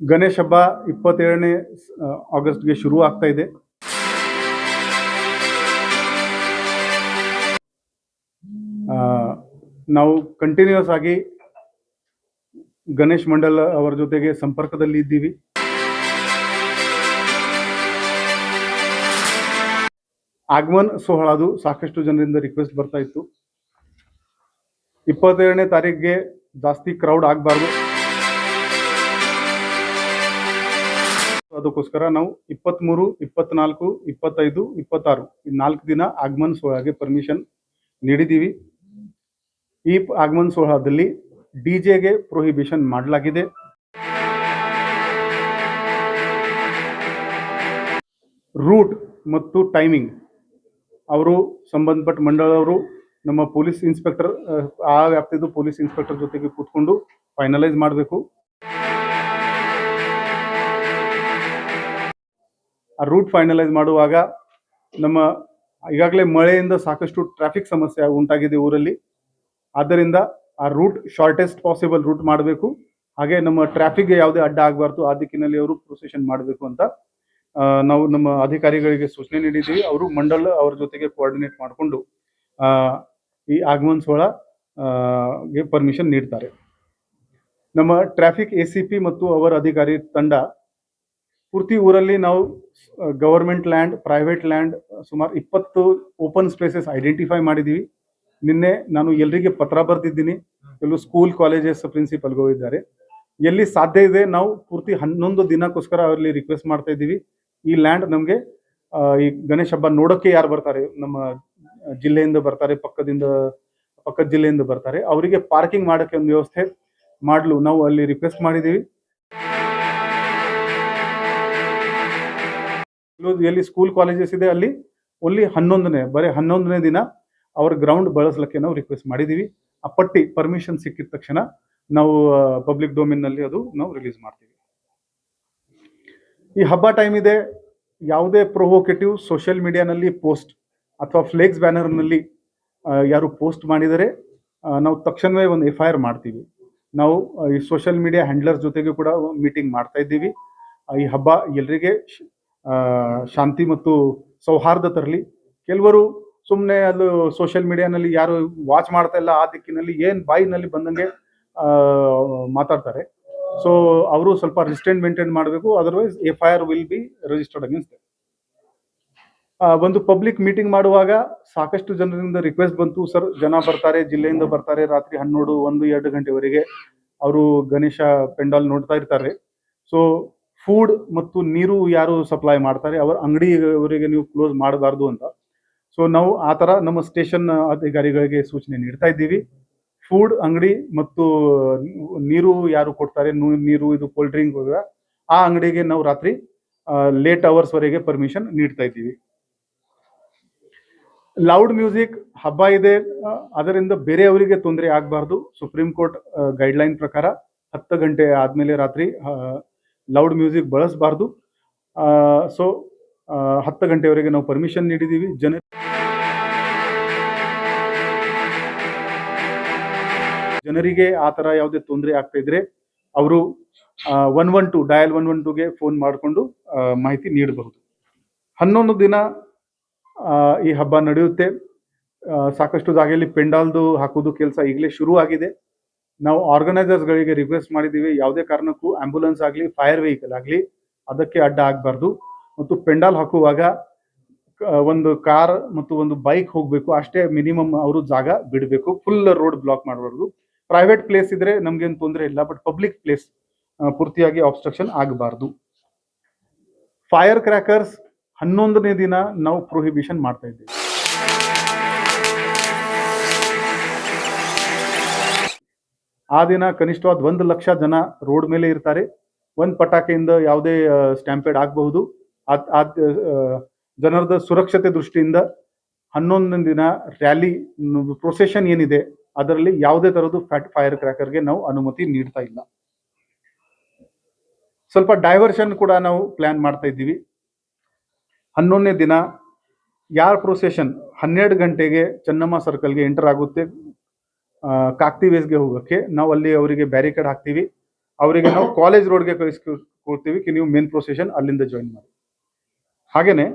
ಗಣೇಶ ಹಬ್ಬ ಇಪ್ಪತ್ತೇಳನೇ ಆಗಸ್ಟ್ಗೆ ಶುರು ಆಗ್ತಾ ಇದೆ. ನಾವು ಕಂಟಿನ್ಯೂಸ್ ಆಗಿ ಗಣೇಶ್ ಮಂಡಲ್ ಅವರ ಜೊತೆಗೆ ಸಂಪರ್ಕದಲ್ಲಿ ಇದ್ದೀವಿ. ಆಗಮನ್ ಸೋಹಳ ಅದು ಸಾಕಷ್ಟು ಜನರಿಂದ ರಿಕ್ವೆಸ್ಟ್ ಬರ್ತಾ ಇತ್ತು. ಇಪ್ಪತ್ತೇಳನೇ ತಾರೀಕಿಗೆ ಜಾಸ್ತಿ ಕ್ರೌಡ್ ಆಗಬಾರ್ದು. ಅದಕ್ಕೋಸ್ಕರ ನಾವು ಇಪ್ಪತ್ತ್ಮೂರು ಇಪ್ಪತ್ನಾಲ್ಕು, ಇಪ್ಪತ್ತೈದು, ಇಪ್ಪತ್ತಾರು ಈ ನಾಲ್ಕು ದಿನ ಆಗಮನ್ ಸೋಹಾಗೆ ಪರ್ಮಿಷನ್ ನೀಡಿದ್ದೀವಿ. ಈ ಆಗಮನ್ ಸೋಹಾದಲ್ಲಿ ಡಿ ಜೆಗೆ ಪ್ರೊಹಿಬಿಷನ್ ಮಾಡಲಾಗಿದೆ. ರೂಟ್ ಮತ್ತು ಟೈಮಿಂಗ್ ಅವರು ಸಂಬಂಧಪಟ್ಟ ಮಂಡಳವರು ನಮ್ಮ ಪೊಲೀಸ್ ಇನ್ಸ್ಪೆಕ್ಟರ್ ಆ ವ್ಯಾಪ್ತಿದು ಪೊಲೀಸ್ ಇನ್ಸ್ಪೆಕ್ಟರ್ ಜೊತೆಗೆ ಕೂತ್ಕೊಂಡು ಫೈನಲೈಸ್ ಮಾಡಬೇಕು. ಆ ರೂಟ್ ಫೈನಲೈಸ್ ಮಾಡುವಾಗ ನಮ್ಮ ಈಗಾಗಲೇ ಮಳೆಯಿಂದ ಸಾಕಷ್ಟು ಟ್ರಾಫಿಕ್ ಸಮಸ್ಯೆ ಉಂಟಾಗಿದೆ ಊರಲ್ಲಿ. ಆದ್ದರಿಂದ ಆ ರೂಟ್ ಶಾರ್ಟೆಸ್ಟ್ ಪಾಸಿಬಲ್ ರೂಟ್ ಮಾಡಬೇಕು. ಹಾಗೆ ನಮ್ಮ ಟ್ರಾಫಿಕ್ಗೆ ಯಾವುದೇ ಅಡ್ಡ ಆಗಬಾರ್ದು, ಆ ದಿಕ್ಕಿನಲ್ಲಿ ಅವರು ಪ್ರೊಸೆಷನ್ ಮಾಡಬೇಕು ಅಂತ ನಾವು ನಮ್ಮ ಅಧಿಕಾರಿಗಳಿಗೆ ಸೂಚನೆ ನೀಡಿದ್ದೀವಿ. ಅವರು ಮಂಡಲ ಅವರ ಜೊತೆಗೆ ಕೋಆರ್ಡಿನೇಟ್ ಮಾಡಿಕೊಂಡು ಈ ಆಗಮನ್ ಸೋಳ ಗೆ ಪರ್ಮಿಷನ್ ನೀಡ್ತಾರೆ. ನಮ್ಮ ಟ್ರಾಫಿಕ್ ಎ ಮತ್ತು ಅವರ ಅಧಿಕಾರಿ ತಂಡ ಪೂರ್ತಿ ಊರಲ್ಲಿ ನಾವು ಗವರ್ಮೆಂಟ್ ಲ್ಯಾಂಡ್ ಪ್ರೈವೇಟ್ ಲ್ಯಾಂಡ್ ಸುಮಾರು ಇಪ್ಪತ್ತು ಓಪನ್ ಸ್ಪೇಸಸ್ ಐಡೆಂಟಿಫೈ ಮಾಡಿದ್ದೀವಿ ನಿನ್ನೆ ನಾನು ಎಲ್ರಿಗೆ ಪತ್ರ ಬರೆದಿದ್ದೀನಿ. ಕೆಲವು ಸ್ಕೂಲ್ ಕಾಲೇಜಸ್ ಪ್ರಿನ್ಸಿಪಲ್ಗಳು ಇದ್ದಾರೆ. ಎಲ್ಲಿ ಸಾಧ್ಯ ಇದೆ ನಾವು ಪೂರ್ತಿ ಹನ್ನೊಂದು ದಿನಕ್ಕೋಸ್ಕರ ಅವರಲ್ಲಿ ರಿಕ್ವೆಸ್ಟ್ ಮಾಡ್ತಾ ಇದ್ದೀವಿ. ಈ ಲ್ಯಾಂಡ್ ನಮಗೆ ಈ ಗಣೇಶ ಹಬ್ಬ ನೋಡೋಕ್ಕೆ ಯಾರು ಬರ್ತಾರೆ? ನಮ್ಮ ಜಿಲ್ಲೆಯಿಂದ ಬರ್ತಾರೆ, ಪಕ್ಕದಿಂದ, ಪಕ್ಕದ ಜಿಲ್ಲೆಯಿಂದ ಬರ್ತಾರೆ. ಅವರಿಗೆ ಪಾರ್ಕಿಂಗ್ ಮಾಡೋಕ್ಕೆ ಒಂದು ವ್ಯವಸ್ಥೆ ಮಾಡಲು ನಾವು ಅಲ್ಲಿ ರಿಕ್ವೆಸ್ಟ್ ಮಾಡಿದ್ದೀವಿ ಎಲ್ಲಿ ಸ್ಕೂಲ್ ಕಾಲೇಜಸ್ ಇದೆ, ಅಲ್ಲಿ ಒಲ್ಲಿ ಹನ್ನೊಂದನೇ, ಬರೀ ಹನ್ನೊಂದನೇ ದಿನ ಅವ್ರ ಗ್ರೌಂಡ್ ಬಳಸಲಿಕ್ಕೆ ನಾವು ರಿಕ್ವೆಸ್ಟ್ ಮಾಡಿದ್ದೀವಿ ಆ ಪಟ್ಟಿ ಪರ್ಮಿಷನ್ ಸಿಕ್ಕಿದ ತಕ್ಷಣ ನಾವು ಪಬ್ಲಿಕ್ ಡೊಮೇನ್ನಲ್ಲಿ ಅದು ನಾವು ರಿಲೀಸ್ ಮಾಡ್ತೀವಿ. ಈ ಹಬ್ಬ ಟೈಮ್ ಇದೆ, ಯಾವುದೇ ಪ್ರೊವೋಕೇಟಿವ್ ಸೋಷಿಯಲ್ ಮೀಡಿಯಾನಲ್ಲಿ ಪೋಸ್ಟ್ ಅಥವಾ ಫ್ಲೇಕ್ಸ್ ಬ್ಯಾನರ್ನಲ್ಲಿ ಯಾರು ಪೋಸ್ಟ್ ಮಾಡಿದರೆ ನಾವು ತಕ್ಷಣವೇ ಒಂದು ಎಫ್ ಐ ಆರ್ ಮಾಡ್ತೀವಿ. ನಾವು ಈ ಸೋಷಿಯಲ್ ಮೀಡಿಯಾ ಹ್ಯಾಂಡ್ಲರ್ ಜೊತೆಗೂ ಕೂಡ ಮೀಟಿಂಗ್ ಮಾಡ್ತಾ ಇದ್ದೀವಿ. ಈ ಹಬ್ಬ ಎಲ್ರಿಗೆ ಶಾಂತಿ ಮತ್ತು ಸೌಹಾರ್ದ ತರಲಿ. ಕೆಲವರು ಸುಮ್ಮನೆ ಅದು ಸೋಷಿಯಲ್ ಮೀಡಿಯಾನಲ್ಲಿ ಯಾರು ವಾಚ್ ಮಾಡ್ತಾ ಇಲ್ಲ ಆ ದಿಕ್ಕಿನಲ್ಲಿ ಏನು ಬಾಯಿನಲ್ಲಿ ಬಂದಂಗೆ ಮಾತಾಡ್ತಾರೆ. ಸೊ ಅವರು ಸ್ವಲ್ಪ ರಿಸ್ಟೆಂಟ್ ಮೇಂಟೈನ್ ಮಾಡಬೇಕು. Otherwise F I R will be registered against ಒಂದು ಪಬ್ಲಿಕ್ ಮೀಟಿಂಗ್ ಮಾಡುವಾಗ ಸಾಕಷ್ಟು ಜನರಿಂದ ರಿಕ್ವೆಸ್ಟ್ ಬಂತು. ಸರ್ ಜನ ಬರ್ತಾರೆ, ಜಿಲ್ಲೆಯಿಂದ ಬರ್ತಾರೆ. ರಾತ್ರಿ ಹನ್ನೆರಡು, ಒಂದು, ಎರಡು ಗಂಟೆವರೆಗೆ ಅವರು ಗಣೇಶ ಪೆಂಡಾಲ್ ನೋಡ್ತಾ ಇರ್ತಾರೆ. ಸೊ ಫುಡ್ ಮತ್ತು ನೀರು ಯಾರು ಸಪ್ಲೈ ಮಾಡ್ತಾರೆ, ಅವರ ಅಂಗಡಿ ಅವರಿಗೆ ನೀವು ಕ್ಲೋಸ್ ಮಾಡಬಾರ್ದು ಅಂತ. ಸೊ ನಾವು ಆ ಥರ ನಮ್ಮ ಸ್ಟೇಷನ್ ಅಧಿಕಾರಿಗಳಿಗೆ ಸೂಚನೆ ನೀಡ್ತಾ ಇದ್ದೀವಿ. ಫುಡ್ ಅಂಗಡಿ ಮತ್ತು ನೀರು ಯಾರು ಕೊಡ್ತಾರೆ ನೀರು ಇದು ಕೋಲ್ಡ್ ಡ್ರಿಂಕ್ ಆ ಅಂಗಡಿಗೆ ನಾವು ರಾತ್ರಿ ಲೇಟ್ ಅವರ್ಸ್ವರೆಗೆ ಪರ್ಮಿಷನ್ ನೀಡ್ತಾ ಇದ್ದೀವಿ. ಲೌಡ್ ಮ್ಯೂಸಿಕ್ ಹಬ್ಬ ಇದೆ. ಅದರಿಂದ ಬೇರೆಯವರಿಗೆ ತೊಂದರೆ ಆಗಬಾರ್ದು. ಸುಪ್ರೀಂ ಕೋರ್ಟ್ ಗೈಡ್ಲೈನ್ ಪ್ರಕಾರ ಹತ್ತು ಗಂಟೆ ಆದಮೇಲೆ ರಾತ್ರಿ ಲೌಡ್ ಮ್ಯೂಸಿಕ್ ಬಳಸಬಾರ್ದು. ಸೊ ಹತ್ತು ಗಂಟೆವರೆಗೆ ನಾವು ಪರ್ಮಿಷನ್ ನೀಡಿದ್ದೀವಿ ಜನ ಜನರಿಗೆ ಆ ಥರ ಯಾವುದೇ ತೊಂದರೆ ಆಗ್ತಾ ಇದ್ರೆ ಅವರು one one two dial one one ಟುಗೆ phone ಮಾಡಿಕೊಂಡು ಮಾಹಿತಿ ನೀಡಬಹುದು. ಹನ್ನೊಂದು ದಿನ ಈ ಹಬ್ಬ ನಡೆಯುತ್ತೆ. ಸಾಕಷ್ಟು ಜಾಗೆಯಲ್ಲಿ ಪೆಂಡಾಲ್ದು ಹಾಕೋದು ಕೆಲಸ ಈಗಲೇ ಶುರು ಆಗಿದೆ ನಾವು ಆರ್ಗನೈಸರ್ಸ್ಗಳಿಗೆ ರಿಕ್ವೆಸ್ಟ್ ಮಾಡಿದ್ದೀವಿ, ಯಾವುದೇ ಕಾರಣಕ್ಕೂ ಆಂಬ್ಯುಲೆನ್ಸ್ ಆಗಲಿ ಫೈರ್ ವೆಹಿಕಲ್ ಆಗಲಿ, ಅದಕ್ಕೆ ಅಡ್ಡ ಆಗಬಾರ್ದು. ಮತ್ತು ಪೆಂಡಾಲ್ ಹಾಕುವಾಗ ಒಂದು ಕಾರ್ ಮತ್ತು ಒಂದು ಬೈಕ್ ಹೋಗಬೇಕು, ಅಷ್ಟೇ ಮಿನಿಮಮ್ ಅವರು ಜಾಗ ಬಿಡಬೇಕು ಫುಲ್ ರೋಡ್ ಬ್ಲಾಕ್ ಮಾಡಬಾರ್ದು. ಪ್ರೈವೇಟ್ ಪ್ಲೇಸ್ ಇದ್ರೆ ನಮ್ಗೇನು ತೊಂದರೆ ಇಲ್ಲ ಬಟ್ ಪಬ್ಲಿಕ್ ಪ್ಲೇಸ್ ಪೂರ್ತಿಯಾಗಿ ಆಬ್ಸ್ಟ್ರಕ್ಷನ್ ಆಗಬಾರ್ದು. ಫೈರ್ ಕ್ರ್ಯಾಕರ್ಸ್ ಹನ್ನೊಂದನೇ ದಿನ ನಾವು ಪ್ರೊಹಿಬಿಷನ್ ಮಾಡ್ತಾ ಇದ್ದೀವಿ. ಆ ದಿನ ಕನಿಷ್ಠವಾದ ಒಂದು ಲಕ್ಷ ಜನ ರೋಡ್ ಮೇಲೆ ಇರ್ತಾರೆ. ಒಂದು ಪಟಾಕಿಯಿಂದ ಯಾವುದೇ ಸ್ಟ್ಯಾಂಪೇಡ್ ಆಗಬಹುದು. ಜನರದ ಸುರಕ್ಷತೆ ದೃಷ್ಟಿಯಿಂದ ಹನ್ನೊಂದನೇ ದಿನ ರ್ಯಾಲಿ ಪ್ರೊಸೆಷನ್ ಏನಿದೆ, ಅದರಲ್ಲಿ ಯಾವುದೇ ತರದ್ದು ಫ್ಯಾಟ್ ಫೈರ್ ಕ್ರ್ಯಾಕರ್ಗೆ ನಾವು ಅನುಮತಿ ನೀಡ್ತಾ ಇಲ್ಲ. ಸ್ವಲ್ಪ ಡೈವರ್ಷನ್ ಕೂಡ ನಾವು ಪ್ಲಾನ್ ಮಾಡ್ತಾ ಇದ್ದೀವಿ. ಹನ್ನೊಂದನೇ ದಿನ ಯಾರ ಪ್ರೊಸೆಷನ್ ಹನ್ನೆರಡು ಗಂಟೆಗೆ ಚೆನ್ನಮ್ಮ ಸರ್ಕಲ್ಗೆ ಎಂಟರ್ ಆಗುತ್ತೆ. ಕಾಕ್ತಿ ವೇಸ್ಗೆ ಹೋಗೋಕ್ಕೆ ನಾವು ಅಲ್ಲಿ ಅವರಿಗೆ ಬ್ಯಾರಿಕೇಡ್ ಹಾಕ್ತೀವಿ. ಅವರಿಗೆ ನಾವು ಕಾಲೇಜ್ ರೋಡ್ಗೆ ಕಳಿಸ್ಕೊಡ್ತೀವಿ ಕಿ ನೀವು ಮೇನ್ ಪ್ರೊಸೆಷನ್ ಅಲ್ಲಿಂದ ಜಾಯಿನ್ ಮಾಡಿ. ಹಾಗೇನೆ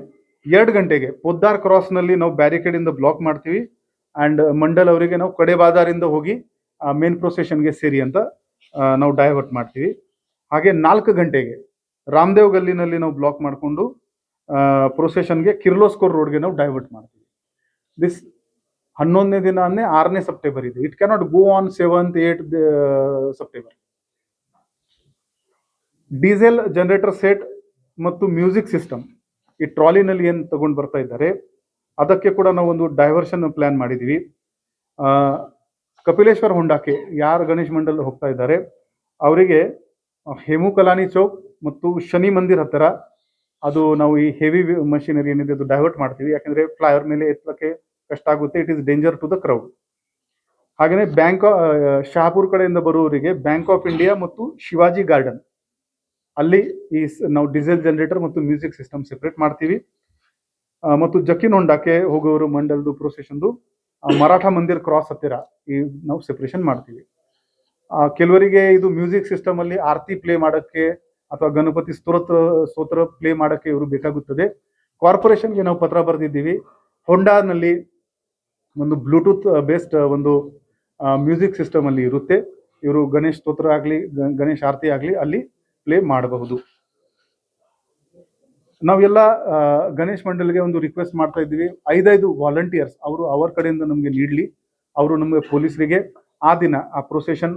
ಎರಡು ಗಂಟೆಗೆ ಪೊದ್ದಾರ್ ಕ್ರಾಸ್ನಲ್ಲಿ ನಾವು ಬ್ಯಾರಿಕೇಡ್ ಇಂದ ಬ್ಲಾಕ್ ಮಾಡ್ತೀವಿ ಅಂಡ್ ಮಂಡಲ್ ಅವರಿಗೆ ನಾವು ಕಡೆ ಬಾದಾರಿಂದ ಹೋಗಿ ಮೇನ್ ಪ್ರೊಸೆಷನ್ಗೆ ಸೇರಿ ಅಂತ ನಾವು ಡೈವರ್ಟ್ ಮಾಡ್ತೀವಿ. ಹಾಗೆ ನಾಲ್ಕು ಗಂಟೆಗೆ ರಾಮದೇವ್ ಗಲ್ಲಿನಲ್ಲಿ ನಾವು ಬ್ಲಾಕ್ ಮಾಡಿಕೊಂಡು ಪ್ರೊಸೆಷನ್ಗೆ ಕಿರ್ಲೋಸ್ಕೋರ್ ರೋಡ್ಗೆ ನಾವು ಡೈವರ್ಟ್ ಮಾಡ್ತೀವಿ. ದಿಸ್ ಹನ್ನೊಂದನೇ ದಿನ ಅಂದ್ರೆ ಆರನೇ ಸೆಪ್ಟೆಂಬರ್ ಇದೆ. It cannot go on seventh eighth September. Diesel generator set ಮತ್ತು ಮ್ಯೂಸಿಕ್ ಸಿಸ್ಟಮ್ ಈ ಟ್ರಾಲಿನಲ್ಲಿ ಏನು ತಗೊಂಡು ಬರ್ತಾ ಇದ್ದಾರೆ, ಅದಕ್ಕೆ ಕೂಡ ನಾವು ಒಂದು ಡೈವರ್ಷನ್ ಪ್ಲಾನ್ ಮಾಡಿದ್ದೀವಿ ಕಪಿಲೇಶ್ವರ ಹೊಂಡಾಕೆ ಯಾರು ಗಣೇಶ್ ಮಂಡಲ್ ಹೋಗ್ತಾ ಇದ್ದಾರೆ, ಅವರಿಗೆ ಹೇಮು ಕಲಾನಿ ಚೌಕ್ ಮತ್ತು ಶನಿ ಮಂದಿರ್ ಹತ್ತಿರ ಅದು ನಾವು ಈ ಹೆವಿ ಮಷಿನರಿ ಏನಿದೆ ಅದು ಡೈವರ್ಟ್ ಮಾಡ್ತೀವಿ. ಯಾಕಂದ್ರೆ ಫ್ಲೈವರ್ ಮೇಲೆ ಎತ್ತಕ್ಕೆ ಕಷ್ಟ ಆಗುತ್ತೆ it is danger to the crowd ಹಾಗೆಯೇ ಬ್ಯಾಂಕ್ ಶಹಾಪುರ್ ಕಡೆಯಿಂದ ಬರುವವರಿಗೆ ಬ್ಯಾಂಕ್ ಆಫ್ ಇಂಡಿಯಾ ಮತ್ತು ಶಿವಾಜಿ ಗಾರ್ಡನ್ ಅಲ್ಲಿ ಈ ನಾವು ಡೀಸೆಲ್ ಜನರೇಟರ್ ಮತ್ತು ಮ್ಯೂಸಿಕ್ ಸಿಸ್ಟಮ್ ಸೆಪರೇಟ್ ಮಾಡ್ತೀವಿ. ಮತ್ತು ಜಕಿನ್ ಹೊಂಡಕ್ಕೆ ಹೋಗುವವರು ಮಂಡಲ್ದು ಪ್ರೊಸೆಷನ್ದು ಮರಾಠ ಮಂದಿರ್ ಕ್ರಾಸ್ ಹತ್ತಿರ ಈ ನಾವು ಸೆಪರೇಷನ್ ಮಾಡ್ತೀವಿ. ಕೆಲವರಿಗೆ ಇದು ಮ್ಯೂಸಿಕ್ ಸಿಸ್ಟಮ್ ಅಲ್ಲಿ ಆರತಿ ಪ್ಲೇ ಮಾಡಕ್ಕೆ ಅಥವಾ ಗಣಪತಿ ಸ್ತೋತ್ರ ಸ್ತೋತ್ರ ಪ್ಲೇ ಮಾಡಕ್ಕೆ ಇವರು ಬೇಕಾಗುತ್ತದೆ. ಕಾರ್ಪೊರೇಷನ್ಗೆ ನಾವು ಪತ್ರ ಬರೆದಿದ್ದೀವಿ. ಹೊಂಡಾನಲ್ಲಿ ಒಂದು ಬ್ಲೂಟೂತ್ ಬೇಸ್ಡ್ ಒಂದು ಮ್ಯೂಸಿಕ್ ಸಿಸ್ಟಮ್ ಅಲ್ಲಿ ಇರುತ್ತೆ. ಇವರು ಗಣೇಶ್ ಸ್ತೋತ್ರ ಆಗಲಿ ಗಣೇಶ್ ಆರತಿ ಆಗಲಿ ಅಲ್ಲಿ ಪ್ಲೇ ಮಾಡಬಹುದು. ನಾವೆಲ್ಲ ಗಣೇಶ್ ಮಂಡಲ್ಗೆ ಒಂದು ರಿಕ್ವೆಸ್ಟ್ ಮಾಡ್ತಾ ಇದ್ದೀವಿ. ಐದೈದು ವಾಲಂಟಿಯರ್ಸ್ ಅವರು ಅವರ ಕಡೆಯಿಂದ ನಮಗೆ ನೀಡಲಿ. ಅವರು ನಮಗೆ ಪೊಲೀಸರಿಗೆ ಆ ದಿನ, ಆ ಪ್ರೊಸೆಷನ್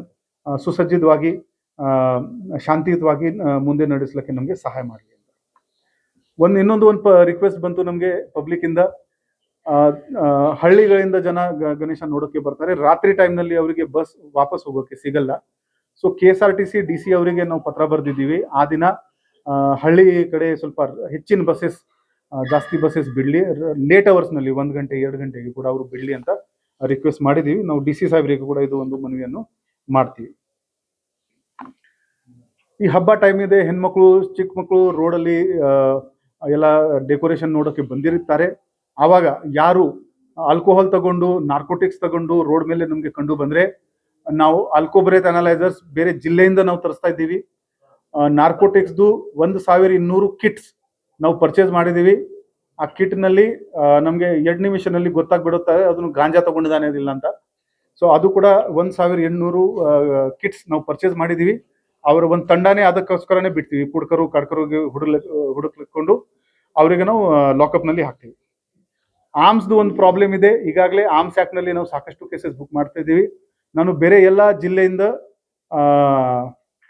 ಸುಸಜ್ಜಿತವಾಗಿ ಶಾಂತಿಯುತವಾಗಿ ಮುಂದೆ ನಡೆಸಲಿಕ್ಕೆ ನಮಗೆ ಸಹಾಯ ಮಾಡಲಿ ಒಂದು ಇನ್ನೊಂದು ಒಂದು ರಿಕ್ವೆಸ್ಟ್ ಬಂತು ನಮಗೆ ಪಬ್ಲಿಕ್ಕಿಂದ ಹಳ್ಳಿಗಳಿಂದ ಜನ ಗಣೇಶ ನೋಡೋಕೆ ಬರ್ತಾರೆ. ರಾತ್ರಿ ಟೈಮ್ನಲ್ಲಿ ಅವರಿಗೆ ಬಸ್ ವಾಪಸ್ ಹೋಗೋಕೆ ಸಿಗಲ್ಲ. So K S R T C D C ಅವರಿಗೆ ನಾವು ಪತ್ರ ಬರೆದಿದ್ದೀವಿ. ಆ ದಿನ ಹಳ್ಳಿ ಕಡೆ ಸ್ವಲ್ಪ ಹೆಚ್ಚಿನ ಬಸ್ಸಸ್ ಜಾಸ್ತಿ ಬಸ್ಸಸ್ ಬಿಡಲಿ. ಲೇಟ್ ಅವರ್ಸ್ನಲ್ಲಿ ಒಂದು ಗಂಟೆ, ಎರಡು ಗಂಟೆಗೆ ಕೂಡ ಅವರು ಬಿಡಲಿ ಅಂತ ರಿಕ್ವೆಸ್ಟ್ ಮಾಡಿದ್ದೀವಿ. ನಾವು ಡಿ ಸಿ ಸಾಹೇಬರಿಗೆ ಕೂಡ ಇದು ಒಂದು ಮನವಿಯನ್ನು ಮಾಡ್ತೀವಿ. ಈ ಹಬ್ಬ ಟೈಮ್ ಇದೆ. ಹೆಣ್ಮಕ್ಳು ಚಿಕ್ಕ ಮಕ್ಕಳು ರೋಡಲ್ಲಿ ಎಲ್ಲ ಡೆಕೋರೇಷನ್ ನೋಡೋಕೆ ಬಂದಿರುತ್ತಾರೆ ಆವಾಗ ಯಾರು ಆಲ್ಕೋಹಾಲ್ ತಗೊಂಡು ನಾರ್ಕೋಟಿಕ್ಸ್ ತಗೊಂಡು ರೋಡ್ ಮೇಲೆ ನಮಗೆ ಕಂಡು ಬಂದ್ರೆ, ನಾವು ಆಲ್ಕೋಬ್ರೇತ್ ಅನಲೈಸರ್ಸ್ ಬೇರೆ ಜಿಲ್ಲೆಯಿಂದ ನಾವು ತರಿಸ್ತಾ ಇದ್ದೀವಿ. ನಾರ್ಕೋಟಿಕ್ಸ್ದು ಒಂದು ಸಾವಿರ ಇನ್ನೂರು ಕಿಟ್ಸ್ ನಾವು ಪರ್ಚೇಸ್ ಮಾಡಿದ್ದೀವಿ. ಆ ಕಿಟ್ನಲ್ಲಿ ನಮಗೆ ಎರಡು ನಿಮಿಷನಲ್ಲಿ ಗೊತ್ತಾಗ್ಬಿಡುತ್ತೆ, ಅದನ್ನು ಗಾಂಜಾ ತಗೊಂಡಿದ್ದಾನೆ ಇಲ್ಲ ಅಂತ. ಸೊ ಅದು ಕೂಡ ಒಂದು ಸಾವಿರ ಎಂಟುನೂರು ಕಿಟ್ಸ್ ನಾವು ಪರ್ಚೇಸ್ ಮಾಡಿದ್ದೀವಿ. ಅವರ ಒಂದು ತಂಡನೇ ಅದಕ್ಕೋಸ್ಕರನೇ ಬಿಡ್ತೀವಿ. ಕುಡ್ಕರು ಕಡ್ಕರು ಹುಡುಕ್ಲ ಹುಡುಕ್ಲಿಕ್ಕೊಂಡು ಅವರಿಗೆ ನಾವು ಲಾಕಪ್ನಲ್ಲಿ ಹಾಕ್ತೀವಿ. ಆರ್ಮ್ಸ್ದು ಒಂದು ಪ್ರಾಬ್ಲಮ್ ಇದೆ. ಈಗಾಗಲೇ ಆರ್ಮ್ಸ್ ಆ್ಯಕ್ಟ್ನಲ್ಲಿ ನಾವು ಸಾಕಷ್ಟು ಕೇಸಸ್ ಬುಕ್ ಮಾಡ್ತಾ ಇದ್ದೀವಿ. ನಾನು ಬೇರೆ ಎಲ್ಲ ಜಿಲ್ಲೆಯಿಂದ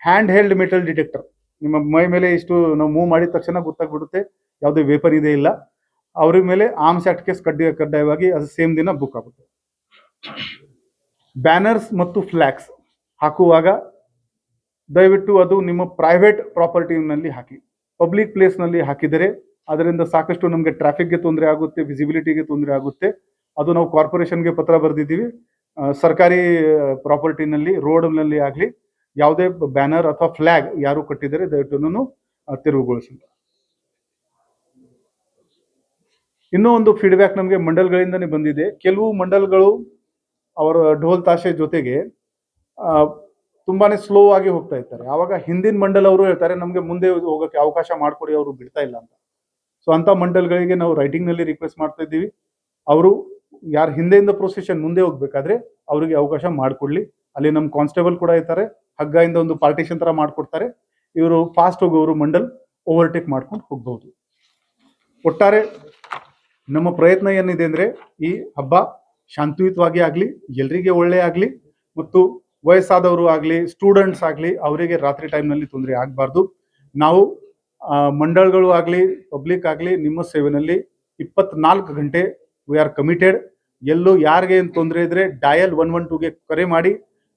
ಹ್ಯಾಂಡ್ ಹೆಲ್ಡ್ ಮೆಟಲ್ ಡಿಟೆಕ್ಟರ್ ನಿಮ್ಮ ಮೈ ಮೇಲೆ ಇಷ್ಟು ನಾವು ಮೂವ್ ಮಾಡಿದ ತಕ್ಷಣ ಗೊತ್ತಾಗ್ಬಿಡುತ್ತೆ. ಯಾವುದೇ ವೇಪರ್ ಇದೆ ಇಲ್ಲ. ಅವ್ರ ಮೇಲೆ ಆರ್ಮ್ಸ್ ಆ್ಯಕ್ಟ್ ಕೇಸ್ ಕಡ್ಡಾಯ ಕಡ್ಡಾಯವಾಗಿ ಅದು ಸೇಮ್ ದಿನ ಬುಕ್ ಆಗುತ್ತೆ. ಬ್ಯಾನರ್ಸ್ ಮತ್ತು ಫ್ಲ್ಯಾಗ್ಸ್ ಹಾಕುವಾಗ ದಯವಿಟ್ಟು ಅದು ನಿಮ್ಮ ಪ್ರೈವೇಟ್ ಪ್ರಾಪರ್ಟಿನಲ್ಲಿ ಹಾಕಿ. ಪಬ್ಲಿಕ್ ಪ್ಲೇಸ್ನಲ್ಲಿ ಹಾಕಿದರೆ ಅದರಿಂದ ಸಾಕಷ್ಟು ನಮಗೆ ಟ್ರಾಫಿಕ್ಗೆ ತೊಂದರೆ ಆಗುತ್ತೆ ವಿಸಿಬಿಲಿಟಿಗೆ ತೊಂದರೆ ಆಗುತ್ತೆ. ಅದು ನಾವು ಕಾರ್ಪೊರೇಷನ್ಗೆ ಪತ್ರ ಬರೆದಿದ್ದೀವಿ. ಸರ್ಕಾರಿ ಪ್ರಾಪರ್ಟಿನಲ್ಲಿ ರೋಡ್ನಲ್ಲಿ ಆಗಲಿ, ಯಾವುದೇ ಬ್ಯಾನರ್ ಅಥವಾ ಫ್ಲಾಗ್ ಯಾರು ಕಟ್ಟಿದರೆ ದಯವಿಟ್ಟು ತೆರವುಗೊಳಿಸಿ ಇನ್ನೂ ಒಂದು ಫೀಡ್ಬ್ಯಾಕ್ ನಮಗೆ ಮಂಡಲ್ಗಳಿಂದನೇ ಬಂದಿದೆ. ಕೆಲವು ಮಂಡಲ್ಗಳು ಅವರ ಢೋಲ್ ತಾಶೆ ಜೊತೆಗೆ ತುಂಬಾನೇ ಸ್ಲೋ ಆಗಿ ಹೋಗ್ತಾ ಇರ್ತಾರೆ ಆವಾಗ ಹಿಂದಿನ ಮಂಡಲ್ ಅವರು ಹೇಳ್ತಾರೆ, ನಮಗೆ ಮುಂದೆ ಹೋಗೋಕೆ ಅವಕಾಶ ಮಾಡಿಕೊಡಿ, ಅವರು ಬಿಡ್ತಾ ಇಲ್ಲ ಅಂತ. ಸೊ ಅಂಥ ಮಂಡಲ್ಗಳಿಗೆ ನಾವು ರೈಟಿಂಗ್ನಲ್ಲಿ ರಿಕ್ವೆಸ್ಟ್ ಮಾಡ್ತಾ ಇದ್ದೀವಿ. ಅವರು ಯಾರು ಹಿಂದೆಯಿಂದ ಪ್ರೊಸೆಷನ್ ಮುಂದೆ ಹೋಗ್ಬೇಕಾದ್ರೆ ಅವರಿಗೆ ಅವಕಾಶ ಮಾಡಿಕೊಡ್ಲಿ. ಅಲ್ಲಿ ನಮ್ಮ ಕಾನ್ಸ್ಟೇಬಲ್ ಕೂಡ ಇರ್ತಾರೆ. ಹಗ್ಗದಿಂದ ಒಂದು ಪಾರ್ಟಿಷನ್ ತರ ಮಾಡ್ಕೊಡ್ತಾರೆ. ಇವರು ಫಾಸ್ಟ್ ಹೋಗೋರು ಮಂಡಲ್ ಓವರ್ಟೇಕ್ ಮಾಡ್ಕೊಂಡು ಹೋಗ್ಬೋದು. ಒಟ್ಟಾರೆ ನಮ್ಮ ಪ್ರಯತ್ನ ಏನಿದೆ ಅಂದರೆ ಈ ಹಬ್ಬ ಶಾಂತಿಯುತವಾಗಿ ಆಗಲಿ, ಎಲ್ರಿಗೆ ಒಳ್ಳೆ ಆಗಲಿ ಮತ್ತು ವಯಸ್ಸಾದವರು ಆಗಲಿ ಸ್ಟೂಡೆಂಟ್ಸ್ ಆಗಲಿ, ಅವರಿಗೆ ರಾತ್ರಿ ಟೈಮ್ನಲ್ಲಿ ತೊಂದರೆ ಆಗಬಾರ್ದು. ನಾವು ಮಂಡಳಗಳು ಆಗಲಿ ಪಬ್ಲಿಕ್ ಆಗಲಿ, ನಿಮ್ಮ ಸೇವೆನಲ್ಲಿ ಇಪ್ಪತ್ನಾಲ್ಕು ಗಂಟೆ ವಿ ಆರ್ ಕಮಿಟೆಡ್ ಎಲ್ಲೂ ಯಾರಿಗೆ ಏನು ತೊಂದರೆ ಇದ್ರೆ ಡಯಲ್ ಒನ್ ಒನ್ ಟೂಗೆ ಕರೆ ಮಾಡಿ.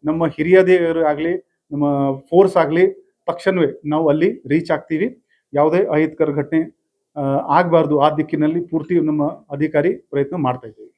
ನಮ್ಮ ಹಿರಿಯದೇವರು ಆಗಲಿ, ನಮ್ಮ ಫೋರ್ಸ್ ಆಗಲಿ, ತಕ್ಷಣವೇ ನಾವು ಅಲ್ಲಿ ರೀಚ್ ಆಗ್ತೀವಿ. ಯಾವುದೇ ಅಹಿತಕರ ಘಟನೆ ಆಗಬಾರ್ದು. ಆ ದಿಕ್ಕಿನಲ್ಲಿ ಪೂರ್ತಿ ನಮ್ಮ ಅಧಿಕಾರಿ ಪ್ರಯತ್ನ ಮಾಡ್ತಾ ಇದ್ದೀವಿ.